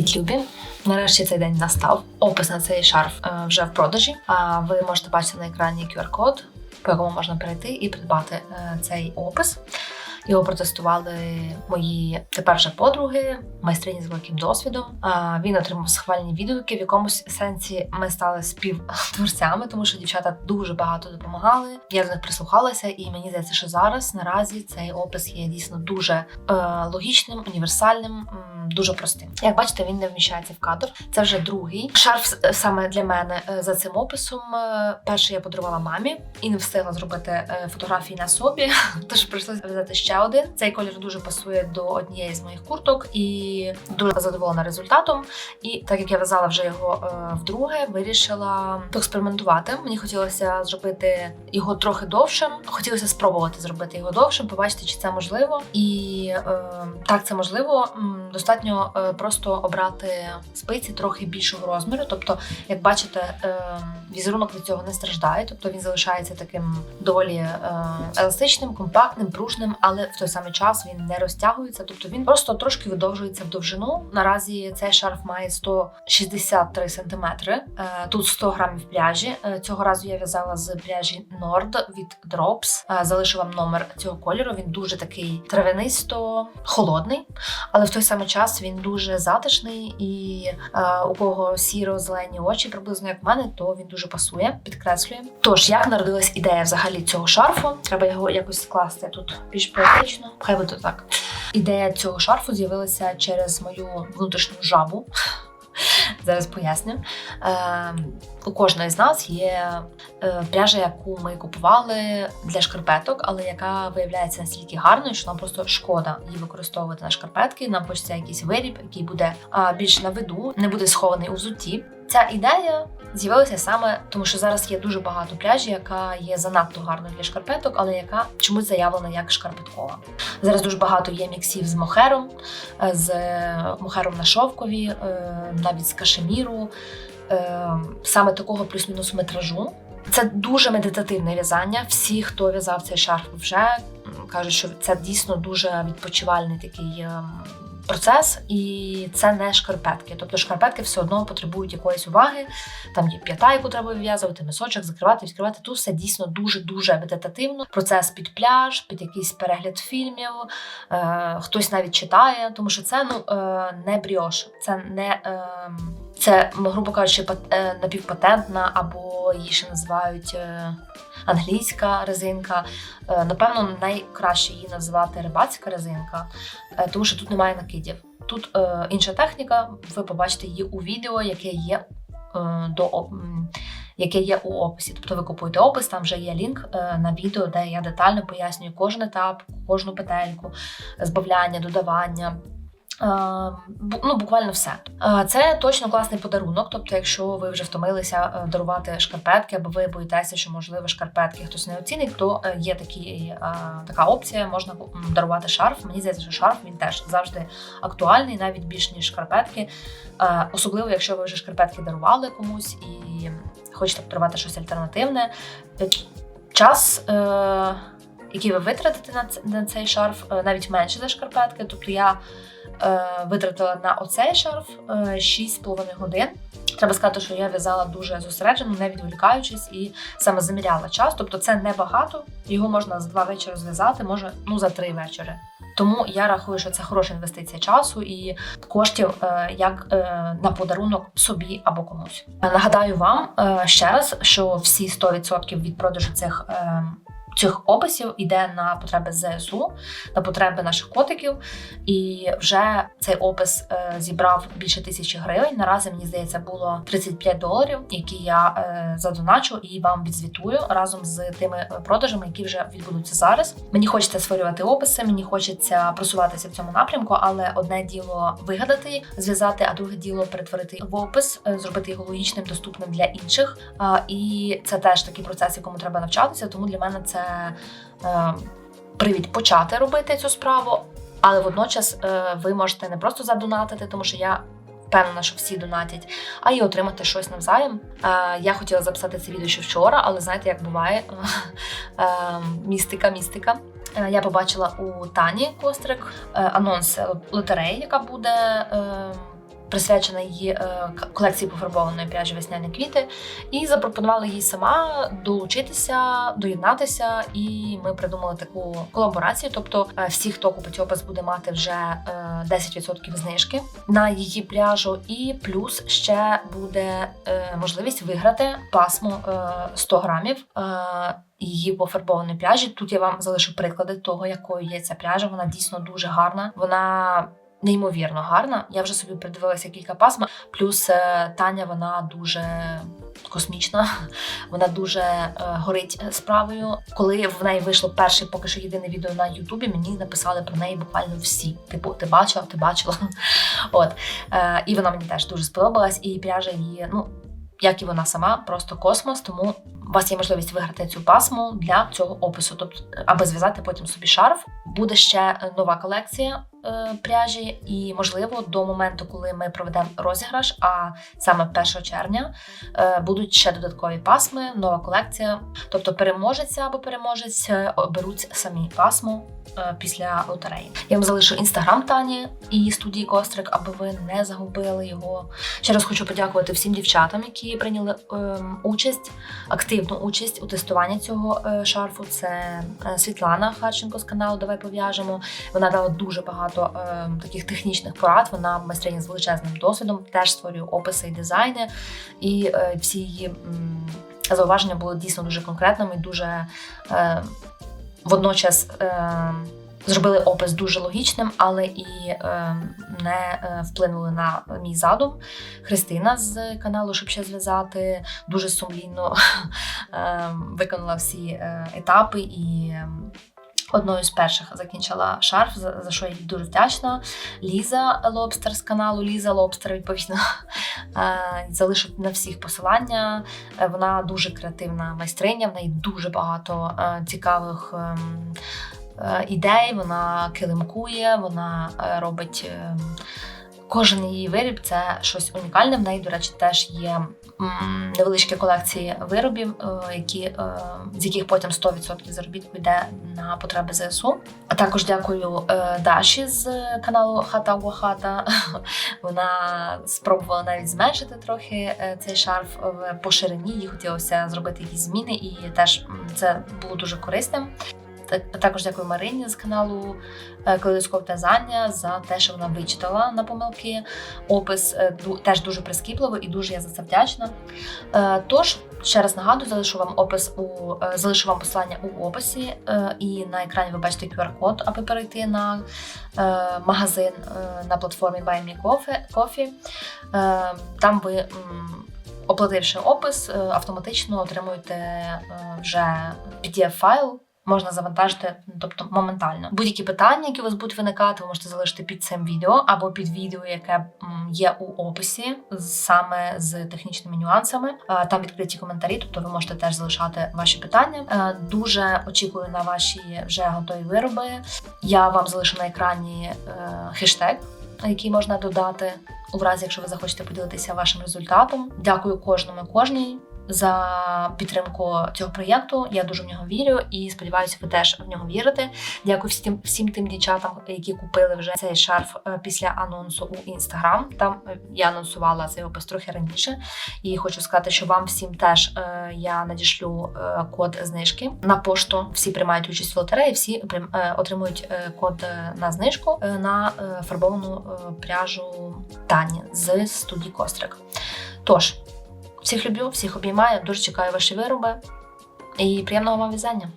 Привіт, Любі! Нарешті цей день настав. Опис на цей шарф е, вже в продажі. А ви можете бачити на екрані QR-код, по якому можна перейти і придбати е, цей опис. Його протестували мої тепер вже подруги, майстрині з великим досвідом. А він отримав схвальні відгуки. В якомусь сенсі ми стали співтворцями, тому що дівчата дуже багато допомагали. Я до них прислухалася, і мені здається, що зараз наразі цей опис є дійсно дуже е, логічним, універсальним, дуже простим. Як бачите, він не вміщається в кадр. Це вже другий шарф е, саме для мене е, за цим описом. Е, Перший я подарувала мамі і не встигла зробити фотографії на собі, тож прийшлося взяти ще один. Цей колір дуже пасує до однієї з моїх курток і дуже задоволена результатом. І так як я в'язала вже його вдруге, вирішила поекспериментувати. Мені хотілося зробити його трохи довшим. Хотілося спробувати зробити його довшим, побачити, чи це можливо. І е, так, це можливо. М, Достатньо е, просто обрати спиці трохи більшого розміру. Тобто, як бачите, е, візерунок від цього не страждає, тобто він залишається таким доволі е, еластичним, компактним, пружним, але в той самий час він не розтягується. Тобто він просто трошки видовжується в довжину. Наразі цей шарф має 163 см. Тут 100 грамів пряжі. Цього разу я в'язала з пряжі Nord від Drops. Залишу вам номер цього кольору. Він дуже такий травянисто холодний, але в той самий час він дуже затишний і е, у кого сіро-зелені очі, приблизно як в мене, то він дуже пасує, підкреслює. Тож, як народилась ідея взагалі цього шарфу? Треба його якось скласти тут більш поетично. Хай буде так. Ідея цього шарфу з'явилася через мою внутрішню жабу. Зараз поясню. Е, у кожної з нас є е, пряжа, яку ми купували для шкарпеток, але яка виявляється настільки гарною, що нам просто шкода її використовувати на шкарпетки. Нам хочеться якийсь виріб, який буде більш на виду, не буде схований у взутті. Ця ідея з'явилася саме тому, що зараз є дуже багато пряжі, яка є занадто гарною для шкарпеток, але яка чомусь заявлена як шкарпеткова. Зараз дуже багато є міксів з мохером, е, з мохером на шовкові, е, навіть з кашеміру, е, саме такого плюс-мінус метражу. Це дуже медитативне в'язання. Всі, хто в'язав цей шарф, вже кажуть, що це дійсно дуже відпочивальний такий ем, процес, і це не шкарпетки. Тобто шкарпетки все одно потребують якоїсь уваги. Там є п'ята, яку треба вив'язувати, мисочок, закривати, відкривати. Тут все дійсно дуже дуже медитативно. Процес під пляж, під якийсь перегляд фільмів. Е, хтось навіть читає, тому що це ну е, не бріош, це не. Е, це, грубо кажучи, е, напівпатентна, або її ще називають е, англійська резинка. Е, Напевно, найкраще її називати рибацька резинка, е, тому що тут немає накидів. Тут е, інша техніка, ви побачите її у відео, яке є до яке є у описі. Тобто ви купуєте опис, там вже є лінк на відео, де я детально пояснюю кожен етап, кожну петельку, збавляння, додавання. Ну, буквально все. Це точно класний подарунок. Тобто, якщо ви вже втомилися е, дарувати шкарпетки, або ви боїтеся, що можливо шкарпетки хтось не оцінить, то е, є такі, е, така опція, можна дарувати шарф. Мені здається, що шарф він теж завжди актуальний, навіть більш ніж шкарпетки. Особливо, якщо ви вже шкарпетки дарували комусь і хочете подарувати щось альтернативне. Час. Який ви витратите на цей шарф, навіть менше за шкарпетки. Тобто я витратила на оцей шарф е, 6,5 годин. Треба сказати, що я в'язала дуже зосереджено, не відволікаючись, і саме заміряла час. Тобто це небагато, його можна за два вечори зв'язати, може ну за три вечори. Тому я рахую, що це хороша інвестиція часу і коштів е, як е, на подарунок собі або комусь. Е, Нагадаю вам е, ще раз, що всі 100% від продажу цих. Цих описів іде на потреби ЗСУ, на потреби наших котиків, і вже цей опис е, зібрав більше тисячі гривень. Наразі мені здається було 35 доларів, які я е, задоначу і вам відзвітую разом з тими е, продажами, які вже відбудуться зараз. Мені хочеться створювати описи, мені хочеться просуватися в цьому напрямку, але одне діло вигадати, зв'язати, а друге діло перетворити в опис, зробити його логічним, доступним для інших. І це теж такий процес, якому треба навчатися. Тому для мене це привід почати робити цю справу, але водночас е, ви можете не просто задонатити, тому що я. Впевнена, що всі донатять, а й отримати щось навзаєм. Е, я хотіла записати це відео ще вчора, але знаєте, як буває е, містика, містика. Е, я побачила у Тані Кострик е, анонс лотереї, яка буде е, присвячена її е, колекції пофарбованої пряжі весняні квіти, і запропонувала їй сама долучитися, доєднатися. І ми придумали таку колаборацію. Тобто, е, всі, хто купить опис, буде мати вже е, 10% знижки на її пряжу, і плюс ще буде е, можливість виграти пасмо е, 100 грамів. Е, Її пофарбованої пряжі. Тут я вам залишу приклади того, якою є ця пряжа. Вона дійсно дуже гарна. Вона неймовірно гарна. Я вже собі придивилася кілька пасм. Плюс е, Таня вона дуже космічна, вона дуже е, горить справою. Коли в неї вийшло перше, поки що єдине відео на Ютубі, мені написали про неї буквально всі. Типу, ти бачила, ти бачила. От е, і вона мені теж дуже сподобалась. І пряжа її, ну як і вона сама, просто космос. Тому у вас є можливість виграти цю пасму для цього опису, тобто, аби зв'язати потім собі шарф. Буде ще е, нова колекція е, пряжі, і можливо до моменту, коли ми проведемо розіграш, а саме 1 червня, е, будуть ще додаткові пасми, нова колекція. Тобто переможець або переможець е, оберуть самі пасму е, після лотереї. Я вам залишу інстаграм Тані і студії Кострик, аби ви не загубили його. Ще раз хочу подякувати всім дівчатам, які прийняли ем, участь, активну участь у тестуванні цього е, шарфу. Це е, Світлана Харченко з каналу Давай пов'яжемо. Вона дала дуже багато е, таких технічних порад. Вона майстриня з величезним досвідом, теж створює описи і дизайни, і е, всі її м, зауваження були дійсно дуже конкретними, дуже е, водночас. Е, Зробили опис дуже логічним, але і е, не вплинули на мій задум. Христина з каналу, щоб ще зв'язати, дуже сумлінно е, виконала всі е, етапи і. Е, Одною з перших закінчила шарф, за, за що я їй дуже вдячна. Ліза Лобстер з каналу Ліза Лобстер, відповідно, залишить залишу на всіх посилання. Е, Вона дуже креативна майстриня, в неї дуже багато е, цікавих ем, е, ідей. Вона килимкує, вона е, робить. Кожен її виріб це щось унікальне. В неї, до речі, теж є невеличкі колекції виробів, е, які, е, з яких потім 100% заробітку йде на потреби ЗСУ. А також дякую е, Даші з каналу Хата Уахата. Вона спробувала навіть зменшити трохи цей шарф по ширині. Їй хотілося зробити якісь зміни, і теж це було дуже корисним. Так- Також дякую Марині з каналу е, Калейдоскоп В'язання за те, що вона вичитала на помилки. Опис е, теж дуже прискіпливо і дуже я за це вдячна. Е, Тож, ще раз нагадую, залишу вам опис у залишу вам посилання у описі, і на екрані ви бачите QR-код, аби перейти на магазин на платформі Buy Me Coffee. Там ви. Оплативши опис, автоматично отримуєте вже PDF-файл, можна завантажити, ну, тобто моментально. Будь-які питання, які у вас будуть виникати, ви можете залишити під цим відео або під відео, яке є у описі, саме з технічними нюансами. Там відкриті коментарі, тобто ви можете теж залишати ваші питання. Е, Дуже очікую на ваші вже готові вироби. Я вам залишу на екрані е, хештег, який можна додати у разі, якщо ви захочете поділитися вашим результатом. Дякую кожному кожній за підтримку цього проєкту. Я дуже в нього вірю і сподіваюся, ви теж в нього вірите. Дякую всім всім тим дівчатам, які купили вже цей шарф е, після анонсу у інстаграм. Там е, я анонсувала цей опис трохи раніше. І хочу сказати, що вам всім теж е, я надішлю код знижки на пошту. Всі приймають участь в лотереї, всі отримують код на знижку на фарбовану пряжу Тані з студії Кострик. Тож, всіх люблю, всіх обіймаю, дуже чекаю ваші вироби і приємного вам в'язання!